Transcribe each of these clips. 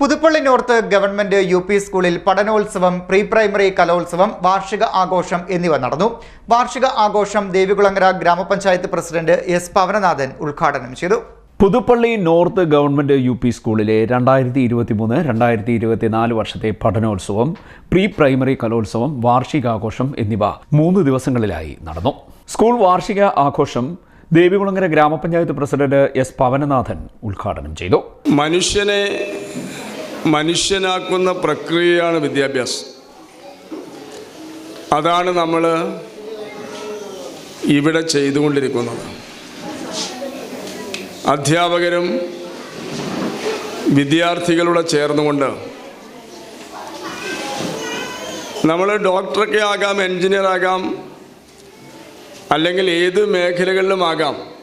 Puthuppally north government U P സ്കൂളിൽ പഠനോത്സവം pre primary കലോത്സവം വാർഷിക ആഘോഷം എന്നിവ നടന്നു. വാർഷിക ആഘോഷം ദേവികുളങ്ങര ഗ്രാമപഞ്ചായത്ത് പ്രസിഡന്റ് എസ് പവനനാഥൻ ഉദ്ഘാടനം ചെയ്തു. Puthuppally north government U P സ്കൂളിലെ രണ്ടായിരത്തി ഇരുപത്തി മൂന്ന് രണ്ടായിരത്തി ഇരുപത്തിനാല് വർഷത്തെ പഠനോത്സവം പ്രീ പ്രൈമറി കലോത്സവം വാർഷികാഘോഷം എന്നിവ മൂന്ന് ദിവസങ്ങളിലായി നടന്നു. സ്കൂൾ വാർഷിക ആഘോഷം ദേവികുളങ്ങര ഗ്രാമപഞ്ചായത്ത് പ്രസിഡന്റ് എസ് പവനനാഥൻ ഉദ്ഘാടനം ചെയ്തു. മനുഷ്യനെ മനുഷ്യനാക്കുന്ന പ്രക്രിയയാണ് വിദ്യാഭ്യാസം. അതാണ് നമ്മൾ ഇവിടെ ചെയ്തുകൊണ്ടിരിക്കുന്നത്. അധ്യാപകരും വിദ്യാർത്ഥികളുടെ ചേർന്നുകൊണ്ട് നമ്മൾ ഡോക്ടറൊക്കെ ആകാം എൻജിനീയർ ആകാം അല്ലെങ്കിൽ ഏത് മേഖലകളിലും ആകാം.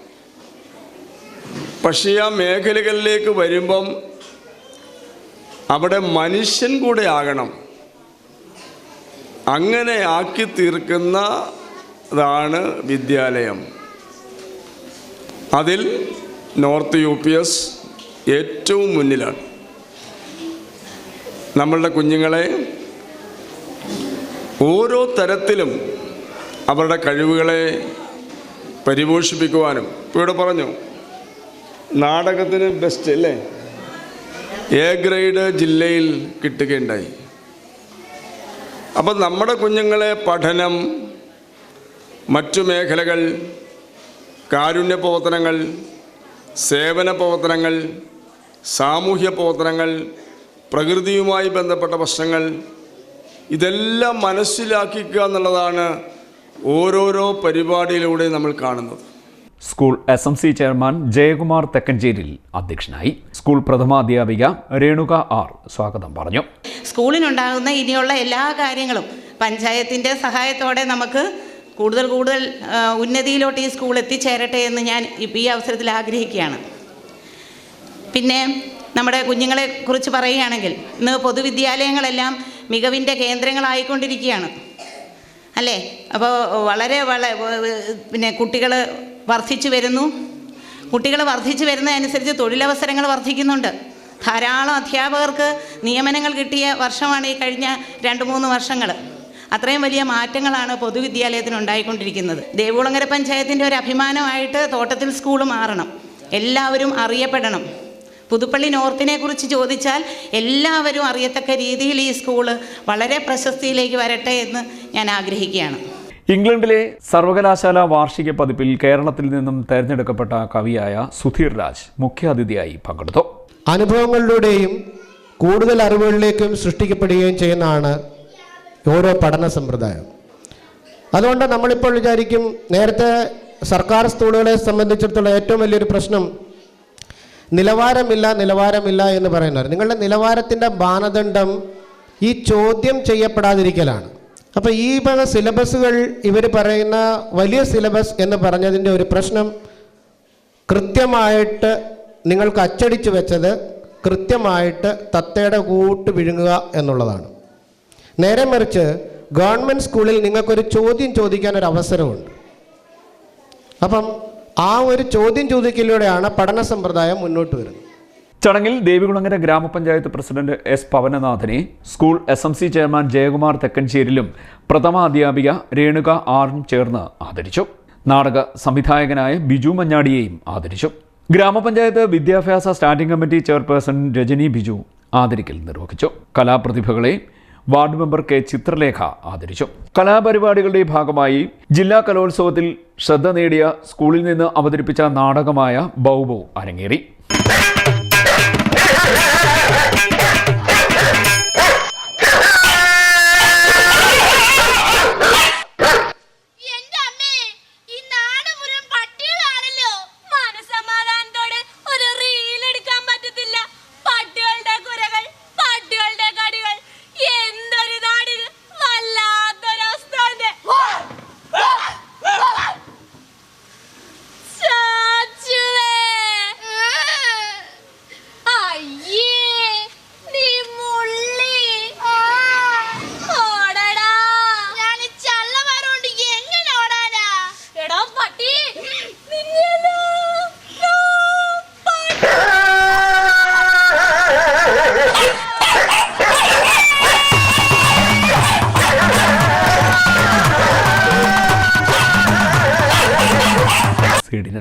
പക്ഷേ ആ മേഖലകളിലേക്ക് വരുമ്പം അവിടെ മനുഷ്യൻ കൂടെ ആകണം. അങ്ങനെ ആക്കി തീർക്കുന്നതാണ് വിദ്യാലയം. അതിൽ നോർത്ത് യു പി എസ് ഏറ്റവും മുന്നിലാണ്. നമ്മളുടെ കുഞ്ഞുങ്ങളെ ഓരോ തരത്തിലും അവരുടെ കഴിവുകളെ പരിപോഷിപ്പിക്കുവാനും ഇപ്പോൾ ഇവിടെ പറഞ്ഞു നാടകത്തിന് ബെസ്റ്റ് അല്ലേ? എ ഗ്രേഡ് ജില്ലയിൽ കിട്ടുകയുണ്ടായി. അപ്പം നമ്മുടെ കുഞ്ഞുങ്ങളെ പഠനം മറ്റു മേഖലകൾ കാരുണ്യ പ്രവർത്തനങ്ങൾ സേവന പ്രവർത്തനങ്ങൾ സാമൂഹ്യ പ്രവർത്തനങ്ങൾ പ്രകൃതിയുമായി ബന്ധപ്പെട്ട പ്രശ്നങ്ങൾ ഇതെല്ലാം മനസ്സിലാക്കിക്കുക എന്നുള്ളതാണ് ഓരോരോ പരിപാടിയിലൂടെ നമ്മൾ കാണുന്നത്. School S M C chairman Jayakumar Thekkancheril അധ്യക്ഷനായി. സ്കൂൾ പ്രഥമാധ്യാപിക രേണുക ആർ സ്വാഗതം പറഞ്ഞു. സ്കൂളിനുണ്ടാകുന്ന ഇനിയുള്ള എല്ലാ കാര്യങ്ങളും പഞ്ചായത്തിന്റെ സഹായത്തോടെ നമുക്ക് കൂടുതൽ കൂടുതൽ ഉന്നതിയിലോട്ട് ഈ സ്കൂൾ എത്തിച്ചേരട്ടെ എന്ന് ഞാൻ ഈ അവസരത്തിൽ ആഗ്രഹിക്കുകയാണ്. പിന്നെ നമ്മുടെ കുഞ്ഞുങ്ങളെ കുറിച്ച് പറയുകയാണെങ്കിൽ ഇന്ന് പൊതുവിദ്യാലയങ്ങളെല്ലാം മികവിന്റെ കേന്ദ്രങ്ങളായിക്കൊണ്ടിരിക്കുകയാണ്. അല്ലേ? അപ്പോൾ വളരെ വള പിന്നെ കുട്ടികൾ വർദ്ധിച്ചു വരുന്നു. കുട്ടികൾ വർദ്ധിച്ചു വരുന്നതനുസരിച്ച് തൊഴിലവസരങ്ങൾ വർദ്ധിക്കുന്നുണ്ട്. ധാരാളം അധ്യാപകർക്ക് നിയമനങ്ങൾ കിട്ടിയ വർഷമാണ് ഈ കഴിഞ്ഞ രണ്ട് മൂന്ന് വർഷങ്ങൾ അത്രയും വലിയ മാറ്റങ്ങളാണ് പൊതുവിദ്യാലയത്തിന് ഉണ്ടായിക്കൊണ്ടിരിക്കുന്നത്. ദേവുളങ്ങര പഞ്ചായത്തിന്റെ ഒരു അഭിമാനമായിട്ട് തോട്ടത്തിൽ സ്കൂൾ മാറണം. എല്ലാവരും അറിയപ്പെടണം. പുതുപ്പള്ളി നോർത്തിനെ കുറിച്ച് ചോദിച്ചാൽ എല്ലാവരും അറിയത്തക്ക രീതിയിൽ ഈ സ്കൂൾ വളരെ പ്രശസ്തിയിലേക്ക് വരട്ടെ എന്ന് ഞാൻ ആഗ്രഹിക്കുകയാണ്. ഇംഗ്ലണ്ടിലെ സർവകലാശാല വാർഷിക പതിപ്പിൽ കേരളത്തിൽ നിന്നും തെരഞ്ഞെടുക്കപ്പെട്ട കവിയായ സുധീർ രാജ് മുഖ്യാതിഥിയായി പങ്കെടുത്തു. അനുഭവങ്ങളിലൂടെയും കൂടുതൽ അറിവുകളിലേക്കും സൃഷ്ടിക്കപ്പെടുകയും ചെയ്യുന്നതാണ് ഓരോ പഠന സമ്പ്രദായം. അതുകൊണ്ട് നമ്മളിപ്പോൾ വിചാരിക്കും നേരത്തെ സർക്കാർ സ്കൂളുകളെ സംബന്ധിച്ചിടത്തോളം ഏറ്റവും വലിയൊരു പ്രശ്നം നിലവാരമില്ല നിലവാരമില്ല എന്ന് പറയുന്നവർ. നിങ്ങളുടെ നിലവാരത്തിന്റെ മാനദണ്ഡം ഈ ചോദ്യം ചെയ്യപ്പെടാതിരിക്കലാണ്. അപ്പോൾ ഈ പല സിലബസുകൾ ഇവർ പറയുന്ന വലിയ സിലബസ് എന്ന് പറഞ്ഞതിന്റെ ഒരു പ്രശ്നം കൃത്യമായിട്ട് നിങ്ങൾക്ക് അച്ചടിച്ചു വെച്ചത് കൃത്യമായിട്ട് തത്തയുടെ കൂട്ട് വിഴുങ്ങുക എന്നുള്ളതാണ്. നേരെ മറിച്ച് ഗവൺമെന്റ് സ്കൂളിൽ നിങ്ങൾക്കൊരു ചോദ്യം ചോദിക്കാൻ ഒരു അവസരമുണ്ട് അപ്പം ആ ഒരു ചോദ്യം ചോദിക്കലിലൂടെയാണ് പഠന സമ്പ്രദായം മുന്നോട്ട് വരുന്നത്. ചടങ്ങിൽ ദേവികുളങ്ങര ഗ്രാമപഞ്ചായത്ത് president S പവനനാഥനെ school S M C chairman Jayakumar തെക്കൻചേരിലും പ്രഥമ അധ്യാപിക രേണുക ആറും ചേർന്ന് ആദരിച്ചു. നാടക സംവിധായകനായ ബിജു മഞ്ഞാടിയെയും ആദരിച്ചു. ഗ്രാമപഞ്ചായത്ത് വിദ്യാഭ്യാസ standing committee chairperson Rajani Biju ആദരിക്കൽ നിർവഹിച്ചു. കലാപ്രതിഭകളെ വാർഡ് മെമ്പർ കെ ചിത്രലേഖ ആദരിച്ചു. കലാപരിപാടികളുടെ ഭാഗമായി ജില്ലാ കലോത്സവത്തിൽ ശ്രദ്ധ നേടിയ സ്കൂളിൽ നിന്ന് അവതരിപ്പിച്ച നാടകമായ ബൗബോ അരങ്ങേറി.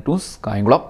ഡി കായംകുളം